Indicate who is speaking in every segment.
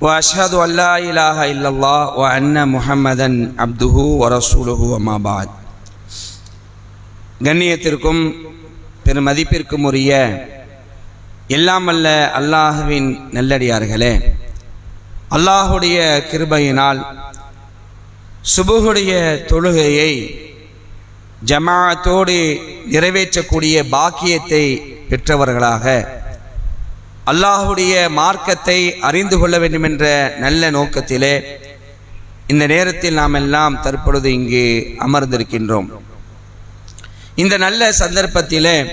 Speaker 1: واشهد ان لا اله الا الله وان محمدا عبده ورسوله وما بعد கண்ணியத்திற்கும் பெருமதிப்பிற்கும் உரிய எல்லாம் அல்ல அல்லாஹுவின் நல்லடியார்களே அல்லாஹுடைய கிருபையினால் சுபுகுடைய தொழுகையை ஜமாஅத்தோடு நிறைவேற்றக்கூடிய பாக்கியத்தை பெற்றவர்களாக அல்லாஹுடைய மார்க்கத்தை அறிந்து கொள்ள வேண்டும் என்ற நல்ல நோக்கத்திலே இந்த நேரத்தில் நாம் எல்லாம் தற்பொழுது இங்கு அமர்ந்திருக்கின்றோம். இந்த நல்ல சந்தர்ப்பத்திலே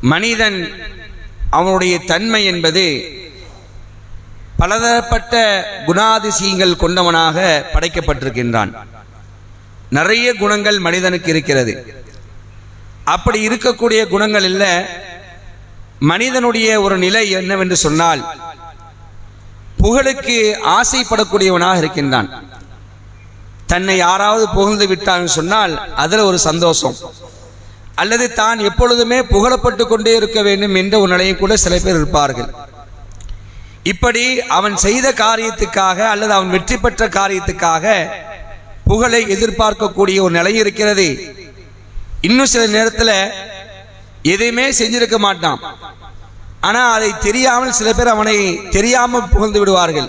Speaker 1: மனிதன் அவனுடைய தன்மை என்பது பலதரப்பட்ட குணாதிசயங்கள் கொண்டவனாக படைக்கப்பட்டிருக்கின்றான். நிறைய குணங்கள் மனிதனுக்கு இருக்கிறது. அப்படி இருக்கக்கூடிய குணங்கள் இல்லை. மனிதனுடைய ஒரு நிலை என்னவென்று சொன்னால் புகழுக்கு ஆசைப்படக்கூடியவனாக இருக்கின்றான். தன்னை யாராவது புகழ்ந்து விட்டான்னு சொன்னால் அதில் ஒரு சந்தோஷம். அல்லது தான் எப்பொழுதுமே புகழப்பட்டு கொண்டே இருக்க வேண்டும் என்ற ஒரு நிலையும் கூட சில பேர் இருப்பார்கள். இப்படி அவன் செய்த காரியத்துக்காக அல்லது அவன் வெற்றி பெற்ற காரியத்துக்காக புகழை எதிர்பார்க்கக்கூடிய ஒரு நிலை இருக்கிறது. இன்னும் சில நேரத்தில் எதையுமே செஞ்சிருக்க மாட்டான். ஆனால் அதை தெரியாமல் சில பேர் அவனை தெரியாமல் புகழ்ந்து விடுவார்கள்.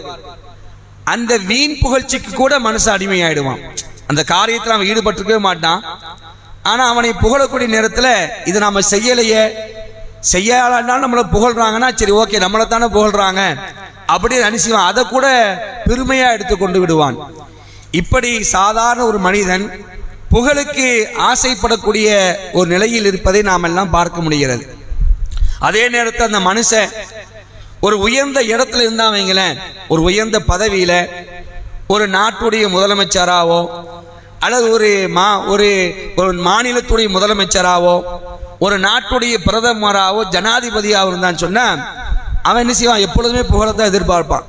Speaker 1: அந்த வீண் புகழ்ச்சிக்கு கூட மனசு அடிமையாயிடுவான். அந்த காரியத்தில் அவன் ஈடுபட்டிருக்கவே மாட்டான். ஆனால் அவனை புகழக்கூடிய நேரத்தில் இது நாம் செய்யலையே. செய்யலாண்டாலும் நம்மளை புகழ்றாங்கன்னா சரி ஓகே நம்மளை தானே புகழ்றாங்க. அப்படின்னு நினைச்சுவான் அதை கூட பெருமையாக எடுத்து கொண்டு விடுவான். இப்படி சாதாரண ஒரு மனிதன் புகழுக்கு ஆசைப்படக்கூடிய ஒரு நிலையில் இருப்பதை நாம் எல்லாம் பார்க்க முடிகிறது. அதே நேரத்தில் அந்த மனுஷன் ஒரு உயர்ந்த இடத்துல இருந்தால் வைங்களேன். ஒரு உயர்ந்த பதவியில் ஒரு நாட்டுடைய முதலமைச்சராவோ அல்லது ஒரு மா ஒரு ஒரு மாநிலத்துடைய முதலமைச்சராவோ ஒரு நாட்டுடைய பிரதமராவோ ஜனாதிபதியாகவும் இருந்தான்னு சொன்னால் அவன் என்ன செய்வான்? எப்பொழுதுமே புகழத்தான் எதிர்பார்ப்பான்.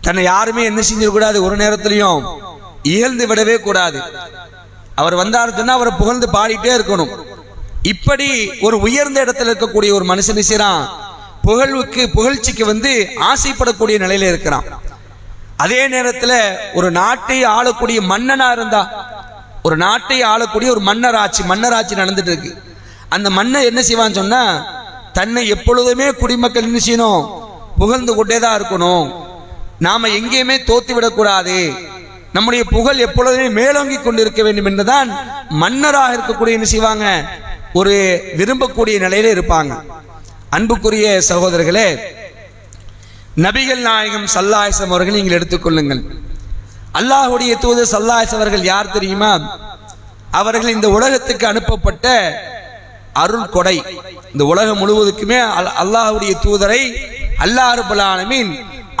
Speaker 1: தன்னை யாருமே என்ன செஞ்சிடக்கூடாது ஒரு நேரத்திலையும். இயல்ந்து விடவே கூடாது. அவர் வந்தார் சொன்னா அவரை புகழ்ந்து பாடிட்டே இருக்கணும். இப்படி ஒரு உயர்ந்த இடத்துல இருக்கக்கூடிய ஒரு மனுஷன் செய்யறான் புகழ்வுக்கு புகழ்ச்சிக்கு வந்து ஆசைப்படக்கூடிய நிலையில இருக்கிறான். அதே நேரத்தில் ஒரு நாட்டை ஆளக்கூடிய மன்னனா இருந்தா ஒரு நாட்டை ஆளக்கூடிய ஒரு மன்னராட்சி மன்னராட்சி நடந்துட்டு இருக்கு. அந்த மன்னர் என்ன செய்வான்னு சொன்னா தன்னை எப்பொழுதுமே குடிமக்கள் என்ன செய்யணும்? புகழ்ந்து கொண்டே தான் இருக்கணும். நாம எங்கேயுமே தோத்து விடக்கூடாது நம்முடைய புகழ் எப்பொழுதுமே மேலோங்கி கொண்டிருக்க வேண்டும் என்றுதான் மன்னராக இருக்கக்கூடிய என்ன செய்வாங்க? ஒரு விரும்பக்கூடிய நிலையில இருப்பாங்க. அன்புக்குரிய சகோதரர்களே நபிகள் நாயகம் சல்லாயசம் அவர்கள் நீங்கள் எடுத்துக்கொள்ளுங்கள் அல்லாஹுடைய தூது சல்லாயஸ் அவர்கள் யார் தெரியுமா? அவர்கள் இந்த உலகத்துக்கு அனுப்பப்பட்ட அருள் கொடை. இந்த உலகம் முழுவதுக்குமே அல்லாஹுடைய தூதரை அல்லாஹ் ரபுல்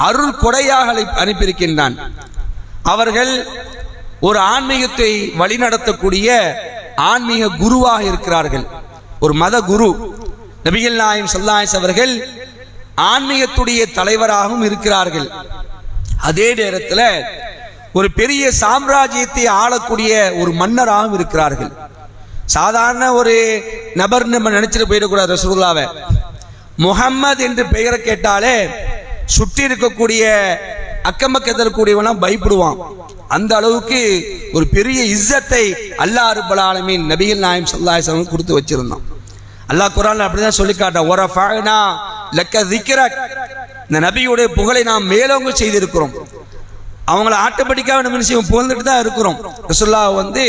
Speaker 1: அருள் கொடையாக அனுப்பியிருக்கின்றான். அவர்கள் ஒரு ஆன்மீகத்தை வழிநடத்தக்கூடிய ஆன்மீக குருவாக இருக்கிறார்கள். ஒரு மத குரு நபிகள் நாயம் சல்லாயஸ் அவர்கள் ஆன்மீகத்துடைய தலைவராகவும் இருக்கிறார்கள். அதே நேரத்தில் ஒரு பெரிய சாம்ராஜ்யத்தை ஆளக்கூடிய ஒரு மன்னராகவும் இருக்கிறார்கள். சாதாரண ஒரு நபர் நம்ம நினைச்சிட்டு போயிடக்கூடாது ரசூல்லாவை முகம்மது என்று பெயரை கேட்டாலே சுற்றி இருக்கக்கூடிய அக்கம் பக்கத்தில் இருக்கக்கூடியவெல்லாம் பயப்படுவான். அந்த அளவுக்கு ஒரு பெரிய இஸ்ஸத்தை அல்லாஹ் அருபல் ஆலமீன் நபிகள் நாயம் சல்லாஹ் கொடுத்து வச்சிருந்தான். அல்லாஹ் குரான் அப்படிதான் சொல்லி காட்டான் ஒரு ஃபாகனா லக்க திக்ரக் இந்த நபியுடைய புகழை நாம் மேலோங்க செய்திருக்கிறோம். அவங்கள ஆட்டோமேட்டிக்காக நம்ம செய்வோம்? புகழ்ந்துட்டு தான் இருக்கிறோம். ரசுல்லா வந்து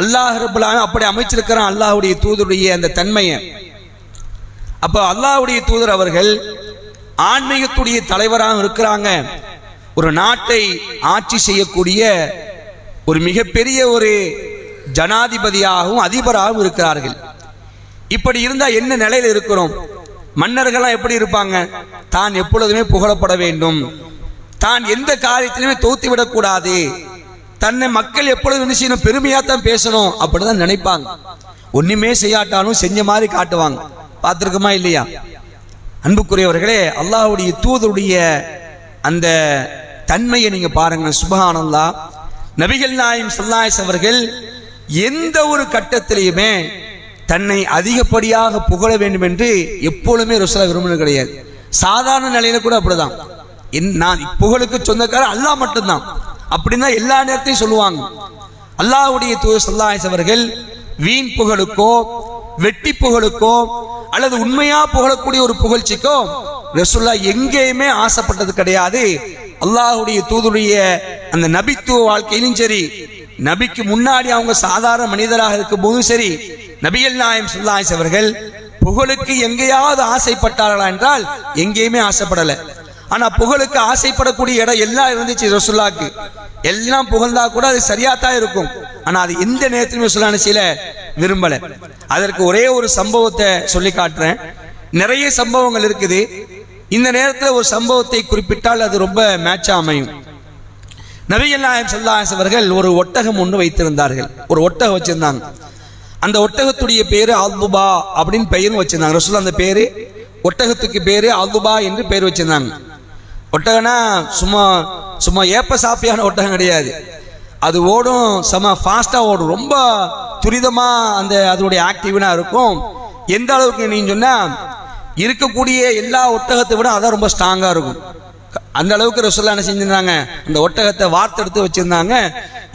Speaker 1: அல்லாஹ் அருபலாலும் அப்படி அமைச்சிருக்கிறான். அல்லாஹுடைய தூதருடைய அந்த தன்மையை. அப்போ அல்லாஹுடைய தூதர் அவர்கள் ஆன்மீகத்துடைய தலைவராக இருக்கிறாங்க. ஒரு நாட்டை ஆட்சி செய்யக்கூடிய ஒரு மிகப்பெரிய ஒரு ஜனாதிபதியாகவும் அதிபராகவும் இருக்கிறார்கள். இப்படி இருந்தால் என்ன நிலையில் இருக்கிறோம்? மன்னர்கள்லாம் எப்படி இருப்பாங்க? தான் எப்பொழுதுமே புகழப்பட வேண்டும். தான் எந்த காரியத்திலுமே தோத்து விடக்கூடாது. தன்னை மக்கள் எப்பொழுதும் என்ன செய்யணும்? பெருமையாக தான் பேசணும் அப்படிதான் நினைப்பாங்க. ஒன்றுமே செய்யாட்டாலும் செஞ்ச மாதிரி காட்டுவாங்க. பார்த்துருக்குமா இல்லையா? அன்புக்குரியவர்களே அல்லாஹ்வுடைய தூதருடைய அந்த தன்மையை நீங்க பாருங்க சுபஹானல்லா நபிகள் நாயம் சல்லாஸ் அவர்கள் எந்த ஒரு கட்டத்திலையுமே தன்னை அதிகப்படியாக புகழ வேண்டும் என்று எப்பொழுதுமே ருசலா விரும்பினது கிடையாது. சாதாரண நிலையில கூட அப்படிதான். என்- நான் புகழுக்கு சொந்தக்காரர் அல்லாஹ் மட்டும்தான். அப்படின்னா எல்லா நேரத்தையும் சொல்லுவாங்க. அல்லாஹ்வுடைய தூதர் சல்லாஸ் அவர்கள் வீண் புகழுக்கோ வெட்டி புகழுக்கோ அல்லது உண்மையா புகழக்கூடிய ஒரு புகழ்ச்சிக்கோ ரசுல்லா எங்கேயுமே ஆசைப்பட்டது கிடையாது. அல்லாஹுடைய தூதுடைய அந்த நபித்துவ வாழ்க்கையிலும் சரி நபிக்கு முன்னாடி அவங்க சாதாரண மனிதராக இருக்கும் போதும் சரி நபிகள் நாயம் சுல்லாஸ் அவர்கள் புகழுக்கு எங்கேயாவது ஆசைப்பட்டார்களா என்றால் எங்கேயுமே ஆசைப்படல. ஆனா புகழுக்கு ஆசைப்படக்கூடிய இடம் எல்லாம் இருந்துச்சு ரசுல்லாக்கு எல்லாம் புகழ்ந்தா கூட அது சரியா தான் இருக்கும். ஆனா அது எந்த நேரத்திலுமே சொல்லான சில விரும்பல. அதற்கு ஒரே ஒரு சம்பவத்தை சொல்லி காட்டுறேன். நிறைய சம்பவங்கள் இருக்குது. இந்த நேரத்தில் ஒரு சம்பவத்தை குறிப்பிட்டால் அது ரொம்ப மேட்சா அமையும். நபிகள்நாயகம் சொல்லாஸ் அவர்கள் ஒரு ஒட்டகம் ஒன்று வைத்திருந்தார்கள். ஒரு ஒட்டகம் வச்சிருந்தாங்க. அந்த ஒட்டகத்துடைய பேரு அல்துபா அப்படின்னு பெயரும் வச்சிருந்தாங்க. ரசூல் அந்த பேரு ஒட்டகத்துக்கு பேரு அல்துபா என்று பெயர் வச்சிருந்தாங்க. ஒட்டகனா சும்மா சும்மா ஏப்ப சாப்பியான ஒட்டகம் கிடையாது. அது ஓடும் செம ஃபாஸ்ட்டாக ஓடும். ரொம்ப துரிதமாக அந்த அதனுடைய ஆக்டிவ்னா இருக்கும். எந்த அளவுக்கு நீங்கள் சொன்னால் இருக்கக்கூடிய எல்லா ஒட்டகத்தை விட அதான் ரொம்ப ஸ்ட்ராங்காக இருக்கும். அந்த அளவுக்கு ரசோல்லா என்ன செஞ்சிருந்தாங்க? அந்த ஒட்டகத்தை வார்த்தெடுத்து வச்சிருந்தாங்க.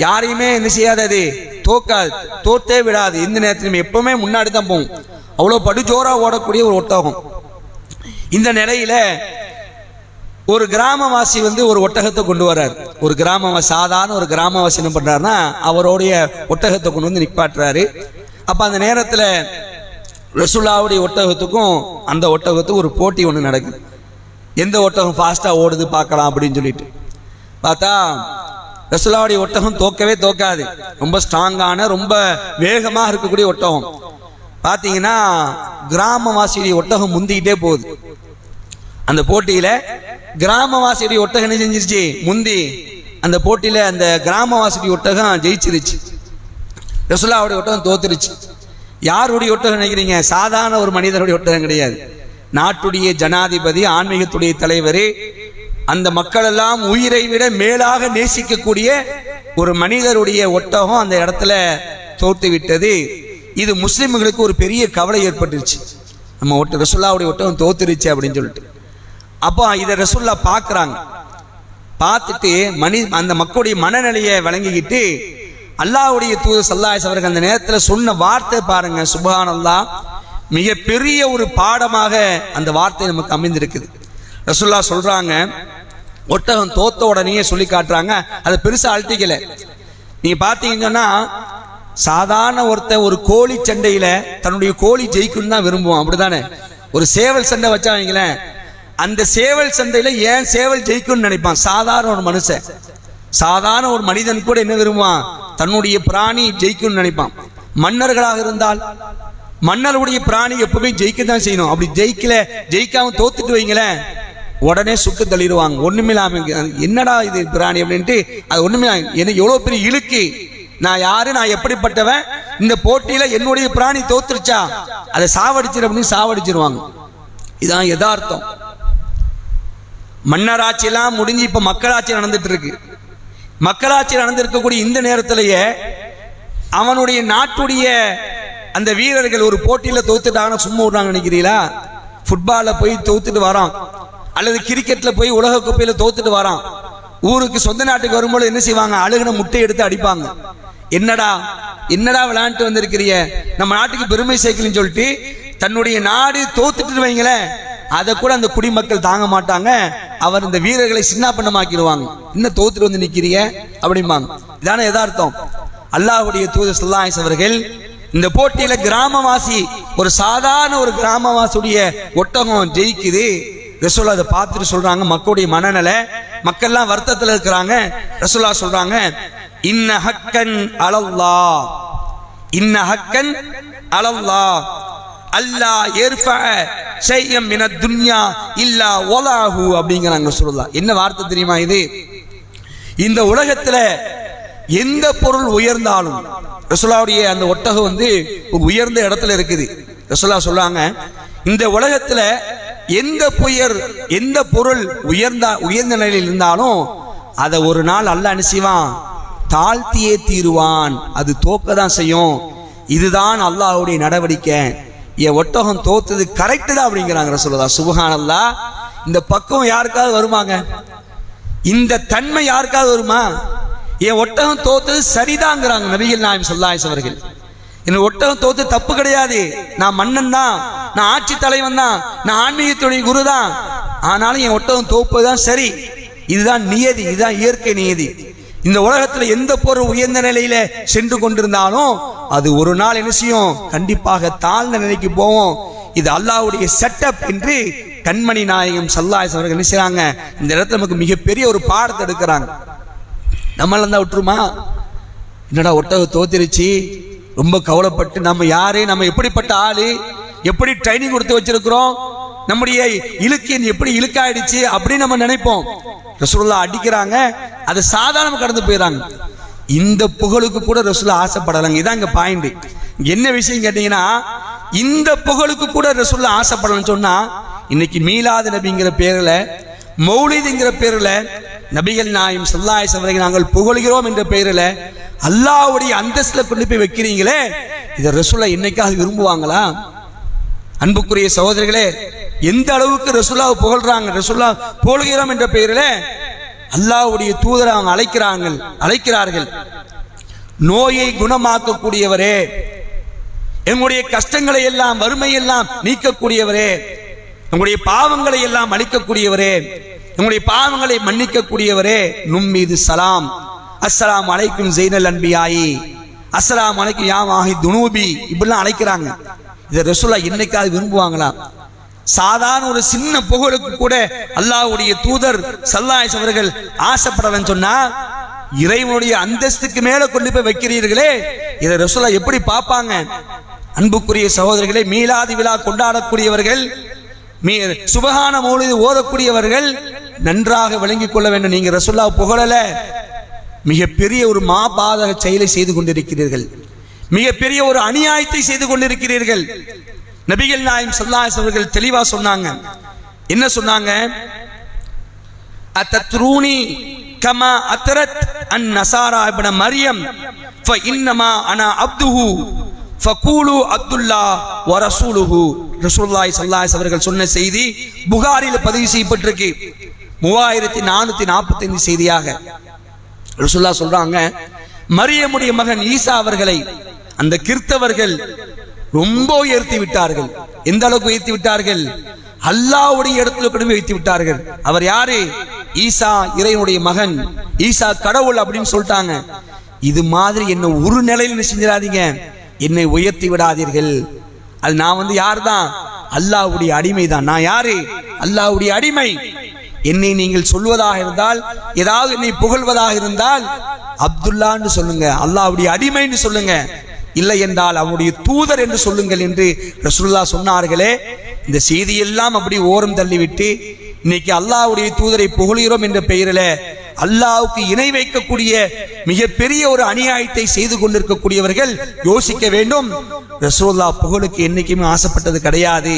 Speaker 1: யாரையுமே என்ன செய்யாதது அது? தோக்காது தோத்தே விடாது. எந்த நேரத்திலும் எப்பவுமே முன்னாடி தான் போகும் அவ்வளோ படுஜோராக ஓடக்கூடிய ஒரு ஒட்டகம். இந்த நிலையில ஒரு கிராமவாசி வந்து ஒரு ஒட்டகத்தை கொண்டு வர்றார். ஒரு கிராமவாசி சாதாரண ஒரு கிராமவாசி என்ன பண்றாருன்னா அவருடைய ஒட்டகத்தை கொண்டு வந்து நிப்பாட்டுறாரு. அப்ப அந்த நேரத்தில் ரசுல்லாவுடைய ஒட்டகத்துக்கும் அந்த ஒட்டகத்துக்கும் ஒரு போட்டி ஒன்று நடக்குது. எந்த ஒட்டகம் ஃபாஸ்ட்டாக ஓடுது பார்க்கலாம் அப்படின்னு சொல்லிட்டு. பார்த்தா ரசுல்லாவுடைய ஒட்டகம் தோக்கவே தோக்காது. ரொம்ப ஸ்ட்ராங்கான ரொம்ப வேகமாக இருக்கக்கூடிய ஒட்டகம். பார்த்தீங்கன்னா கிராமவாசியுடைய ஒட்டகம் முந்திக்கிட்டே போகுது. அந்த போட்டியில் கிராமவாசியுடைய ஒட்டகம் என்ன செஞ்சிருச்சு? முந்தி. அந்த போட்டியில் அந்த கிராமவாசியுடைய ஒட்டகம் ஜெயிச்சிருச்சு. ரசுல்லாவுடைய ஒட்டகம் தோத்துருச்சு. யாருடைய ஒட்டகம் நினைக்கிறீங்க? சாதாரண ஒரு மனிதனுடைய ஒட்டகம் கிடையாது. நாட்டுடைய ஜனாதிபதி ஆன்மீகத்துடைய தலைவர் அந்த மக்களெல்லாம் உயிரை விட மேலாக நேசிக்கக்கூடிய ஒரு மனிதருடைய ஒட்டகம் அந்த இடத்துல தோர்த்து விட்டது இது முஸ்லிம்களுக்கு ஒரு பெரிய கவலை ஏற்பட்டுருச்சு. நம்ம ஒட்டு ரசுல்லாவுடைய ஒட்டகம் தோத்துருச்சு அப்படின்னு சொல்லிட்டு. அப்போ இதை ரசுல்லா பார்க்குறாங்க. பார்த்துட்டு மனி அந்த மக்களுடைய மனநிலையை வழங்கிக்கிட்டு அல்லாவுடைய தூதர் சல்லாஸ் அவர்கள் அந்த நேரத்தில் சொன்ன வார்த்தை பாருங்க சுபான் அல்லா மிகப்பெரிய ஒரு பாடமாக அந்த வார்த்தை நமக்கு அமைந்திருக்குது. ரசுல்லா சொல்றாங்க ஒட்டகம் தோத்த உடனே சொல்லி காட்டுறாங்க அதை பெருசாக அழட்டிக்கல நீங்க பாத்தீங்கன்னா சாதாரண ஒருத்தன் ஒரு கோழி சண்டையில தன்னுடைய கோழி ஜெயிக்கணும்னு தான் விரும்புவான் அப்படிதானே ஒரு சேவல் சண்டை வச்சா வைங்களேன் அந்த சேவல் சண்டையில ஏன் சேவல் ஜெயிக்கும்னு நினைப்பான்? சாதாரண ஒரு மனுஷன். சாதாரண ஒரு மனிதன் கூட என்ன விரும்புவான்? தன்னுடைய பிராணி ஜெயிக்கணும்னு நினைப்பான். மன்னர்களாக இருந்தால் மன்னருடைய பிராணி எப்பவுமே ஜெயிக்க தான் செய்யணும். அப்படி ஜெயிக்கல ஜெயிக்காம தோத்துட்டு வைங்களேன் உடனே சுட்டு தள்ளிடுவாங்க. ஒண்ணுமில்லாம என்னடா இது பிராணி அப்படின்ட்டு அது ஒண்ணுமே என்ன எனக்கு எவ்வளவு பெரிய இழுக்கு. நான் யாரு நான் எப்படிப்பட்டவன்? இந்த போட்டியில என்னுடைய பிராணி தோத்துருச்சா? அதை சாவடிச்சிரு அப்படின்னு சாவடிச்சிருவாங்க. இதான் யதார்த்தம். மன்னராட்சி எல்லாம் முடிஞ்சு இப்ப மக்களாட்சி நடந்துட்டு இருக்கு. மக்களாட்சி நடந்திருக்கக்கூடிய இந்த நேரத்திலேயே அவனுடைய நாட்டுடைய அந்த வீரர்கள் ஒரு போட்டியில் தொகுத்துட்டாங்கன்னு சும்மா விடுறாங்க நினைக்கிறீங்களா? ஃபுட்பாலில் போய் தொகுத்துட்டு வரான். அல்லது கிரிக்கெட்டில் போய் உலக கோப்பையில் தோத்துட்டு வரான். ஊருக்கு சொந்த நாட்டுக்கு வரும்போது என்ன செய்வாங்க? அழுகின முட்டை எடுத்து அடிப்பாங்க. என்னடா என்னடா விளையாண்டு வந்திருக்கிறிய நம்ம நாட்டுக்கு பெருமை சேர்க்கலன்னு சொல்லிட்டு தன்னுடைய நாடு தோத்துட்டு வைங்களேன் அதை கூட அந்த குடிமக்கள் தாங்க மாட்டாங்க. அவர் இந்த வீரர்களை சின்ன பண்ணமாக்கிடுவாங்க இன்னும் தோத்துட்டு வந்து நிக்கிறிய அப்படிம்பாங்க. இதான யதார்த்தம். அல்லாஹ்வுடைய தூதர் ஸல்லல்லாஹு அவர்கள் இந்த போட்டியில கிராமவாசி ஒரு சாதாரண ஒரு கிராமவாசியுடைய ஒட்டகம் ஜெயிக்குது. ரசோல்லா அதை பார்த்துட்டு சொல்றாங்க மக்களுடைய மனநல. மக்கள்லாம் வருத்தத்தில் இருக்கிறாங்க. ரசோல்லா சொல்றாங்க இன்ன ஹக்கன் அலல்லா இன்ன ஹக்கன் அலல்லா அல்லா ஏற்ப ஷையம் மின துன்யா இல்லா ஒலாஹு அப்படிங்கிறாங்க சொல்லலாம் என்ன வார்த்தை தெரியுமா இது? இந்த உலகத்துல எந்த பொருள் உயர்ந்தாலும் ரசுல்லாவுடைய அந்த ஒட்டகம் வந்து உயர்ந்த இடத்துல இருக்குது. ரசுல்லா சொல்றாங்க இந்த உலகத்துல எந்த புயர் எந்த பொருள் உயர்ந்த உயர்ந்த நிலையில் இருந்தாலும் அதை ஒரு நாள் அல்ல அனுசிவான் தாழ்த்தியே தீருவான். அது தோக்க தான் செய்யும். இதுதான் அல்லாஹுடைய நடவடிக்கை. என் ஒட்டகம் தோத்தது கரெக்ட் தான் அப்படிங்கிறாங்க ரசூலுல்லா சுபஹானல்லா இந்த பக்கம் யாருக்காவது வருமாங்க? இந்த தன்மை யாருக்காவது வருமா? என் ஒட்டகம் தோத்தது சரிதாங்கிறாங்க நபிகள் நாயம் சொல்லாயிஸ் அவர்கள். என் ஒட்டகம் தோத்து தப்பு கிடையாது. நான் மன்னன் தான். நான் ஆட்சி தலைவன் தான். நான் ஆன்மீகத்துடைய குரு தான். ஆனாலும் என் ஒட்டகம் தோப்பது தான் சரி. இதுதான் நியதி இதுதான் இயற்கை நியதி. இந்த உலகத்தில் எந்த பொருள் உயர்ந்த நிலையில சென்று கொண்டிருந்தாலும் அது ஒரு நாள் என்ன செய்யும்? கண்டிப்பாக தாழ்ந்த நிலைக்கு போவோம். இது அல்லாஹ்வுடைய செட்டப் என்று கண்மணி நாயகம் சல்லாஸ் அவர்கள் என்ன செய்யறாங்க இந்த இடத்துல நமக்கு மிகப்பெரிய ஒரு பாடத்தை எடுக்கிறாங்க. நம்மள இருந்தா விட்டுருமா? என்னடா ஒட்டக தோத்திருச்சு? ரொம்ப கவலைப்பட்டு நம்ம யாரு? நம்ம எப்படிப்பட்ட ஆளு? எப்படி ட்ரைனிங் கொடுத்து வச்சிருக்கிறோம்? நம்முடைய இழுக்கு எப்படி இழுக்காயிடுச்சு அப்படின்னு நம்ம நினைப்போம். ரசூலுல்லா அடிக்கிறாங்க அது சாதாரணமாக கடந்து போயிடறாங்க இந்த புகழுக்கு கூட ரசூலா ஆசைப்படலைங்க. இதான் இங்க பாயிண்ட் என்ன விஷயம் கேட்டீங்கன்னா இந்த புகழுக்கு கூட ரசூல்லா ஆசைப்படலன்னு சொன்னா இன்னைக்கு மீலாது நபிங்கிற பேர்ல மௌலிதுங்கிற பேர்ல நபிகள் நாயும் சல்லாய் அவர்களை நாங்கள் புகழ்கிறோம் என்ற பெயரில் அல்லாவுடைய அந்தஸ்தில் கொண்டு போய் வைக்கிறீங்களே இதை ரசூலை என்னைக்காக விரும்புவாங்களா? அன்புக்குரிய சகோதரிகளே எந்த அளவுக்கு ரசூலாவை புகழ்றாங்க? ரசுல்லா புகழ்கிறோம் என்ற பெயரில் அல்லாஹ்வுடைய தூதரை அவங்க அழைக்கிறாங்க அழைக்கிறார்கள். நோயை குணமாக்கக்கூடியவரே எங்களுடைய கஷ்டங்களை எல்லாம் வறுமை எல்லாம் நீக்கக்கூடியவரே உங்களுடைய பாவங்களை எல்லாம் அழிக்கக்கூடியவரே உங்களுடைய பாவங்களை மன்னிக்கக்கூடியவரே நும் மீது சலாம். அஸ்ஸலாம் அலைக்கும் ஜெய்னல் அன்பியாயி. அஸ்ஸலாம் அலைக்கும் யாம் ஆகி துனூபி. இப்படிலாம் அழைக்கிறாங்க. இதை ரசூலா என்னைக்காவது விரும்புவாங்களா? சாதாரண ஒரு சின்ன புகழுக்கு கூட அல்லாஹ்வுடைய தூதர் சல்லாஸ் அவர்கள் ஆசைப்படலன்னு சொன்னா இறைவனுடைய அந்தஸ்துக்கு மேல கொண்டு போய் வைக்கிறீர்களே இதை ரசூலா எப்படி பார்ப்பாங்க? அன்புக்குரிய சகோதரர்களே மீலாதி விழா கொண்டாடக்கூடியவர்கள் மீ சுபகான மௌலிது ஓதக்கூடியவர்கள் நன்றாக விளங்கிக் கொள்ள வேண்டும். நீங்க ரசுல்லா புகழல. மிகப்பெரிய ஒரு மாபாதக செயலை செய்து கொண்டிருக்கிறீர்கள். மிகப்பெரிய ஒரு அநியாயத்தை செய்து கொண்டிருக்கிறீர்கள். நபிகள் நாயம் சல்லாஸ் அவர்கள் தெளிவா சொன்னாங்க. என்ன சொன்னாங்க? அத்தத்ரூனி கமா அத்தரத் அன் நசாரா இப்ன மரியம் ஃப இன்னமா அனா அப்துஹு ஃபகூலு அப்துல்லா வ ரசூலுஹு. ரசூலுல்லாஹி ஸல்லல்லாஹு அவர்கள் சொன்ன செய்தி புகாரில் பதிவு செய்யப்பட்டிருக்கு. மூவாயிரத்தி நானூத்தி நாற்பத்தைந்து செய்தியாக. ரசூல்லா சொல்றாங்க மரியமுடைய மகன் ஈசா அவர்களை அந்த கிறிஸ்தவர்கள் ரொம்ப உயர்த்தி விட்டார்கள். எந்த அளவுக்கு உயர்த்தி விட்டார்கள்? அல்லாவுடைய இடத்துல கொண்டு வைத்து விட்டார்கள். அவர் யாரு? ஈசா இறைவனுடைய மகன். ஈசா கடவுள் அப்படின்னு சொல்லிட்டாங்க. இது மாதிரி என்ன ஒரு நிலையில் செஞ்சிடாதீங்க. என்னை உயர்த்தி விடாதீர்கள். அது நான் வந்து யார் தான் அல்லாஹ்வுடைய அடிமை தான் நான் யாரு? அல்லாஹ்வுடைய அடிமை. என்னை நீங்கள் சொல்வதாக இருந்தால் ஏதாவது என்னை புகழ்வதாக இருந்தால் அப்துல்லான்னு சொல்லுங்க அல்லாவுடைய அடிமைன்னு சொல்லுங்க. இல்லை என்றால் அவனுடைய தூதர் என்று சொல்லுங்கள் என்று ரசுல்லா சொன்னார்களே இந்த செய்தியெல்லாம் அப்படி ஓரம் தள்ளிவிட்டு இன்னைக்கு அல்லாஹ்வுடைய தூதரை புகழுகிறோம் என்ற பெயரில் அல்லாவுக்கு இணை வைக்கக்கூடிய மிகப்பெரிய ஒரு அநியாயத்தை செய்து கொண்டிருக்கக்கூடியவர்கள் யோசிக்க வேண்டும். ரசூல்லா புகழுக்கு என்னைக்குமே ஆசைப்பட்டது கிடையாது.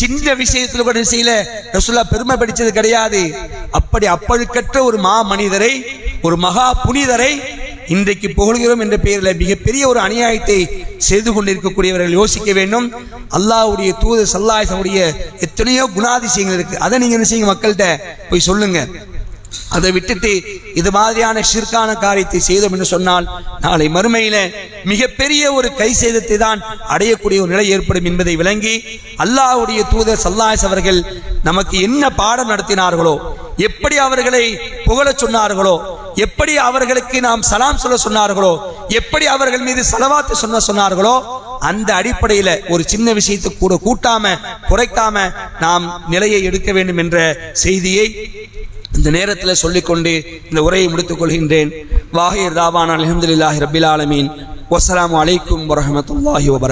Speaker 1: சின்ன விஷயத்தில் கூட செய்யல? ரசூல்லா பெருமை படித்தது கிடையாது. அப்படி அப்பழுக்கற்ற ஒரு மா மனிதரை ஒரு மகா புனிதரை இன்றைக்கு புகழ்கிறோம் என்ற பெயரில் மிகப்பெரிய ஒரு அநியாயத்தை செய்து கொண்டிருக்கக்கூடியவர்கள் யோசிக்க வேண்டும். அல்லாவுடைய தூதர் சல்லாஹனுடைய எத்தனையோ குணாதிசயங்கள் இருக்கு. அதை நீங்க என்ன செய்யுங்க மக்கள்கிட்ட போய் சொல்லுங்க. அதை விட்டுட்டு இது மாதிரியான ஷிர்கான காரியத்தை செய்தோம் என்று சொன்னால் நாளை மறுமையில மிகப்பெரிய ஒரு கை சேதத்தை தான் அடையக்கூடிய ஒரு நிலை ஏற்படும் என்பதை விளங்கி அல்லாஹ்வுடைய தூதர் சல்லாஸ் அவர்கள் நமக்கு என்ன பாடம் நடத்தினார்களோ எப்படி அவர்களை புகழச் சொன்னார்களோ எப்படி அவர்களுக்கு நாம் சலாம் சொல்ல சொன்னார்களோ எப்படி அவர்கள் மீது செலவாத்து சொன்ன சொன்னார்களோ அந்த அடிப்படையில ஒரு சின்ன விஷயத்தை கூட கூட்டாம குறைக்காம நாம் நிலையை எடுக்க வேண்டும் என்ற செய்தியை இந்த நேரத்தில் சொல்லிக்கொண்டு இந்த உரையை முடித்துக் கொள்கின்றேன். வாஹிர் தாவான் அலமதுல்லாஹி ரபில் ஆலமீன். வசலாம் அலைக்கும் வரமத்துல்லாஹி வபரக்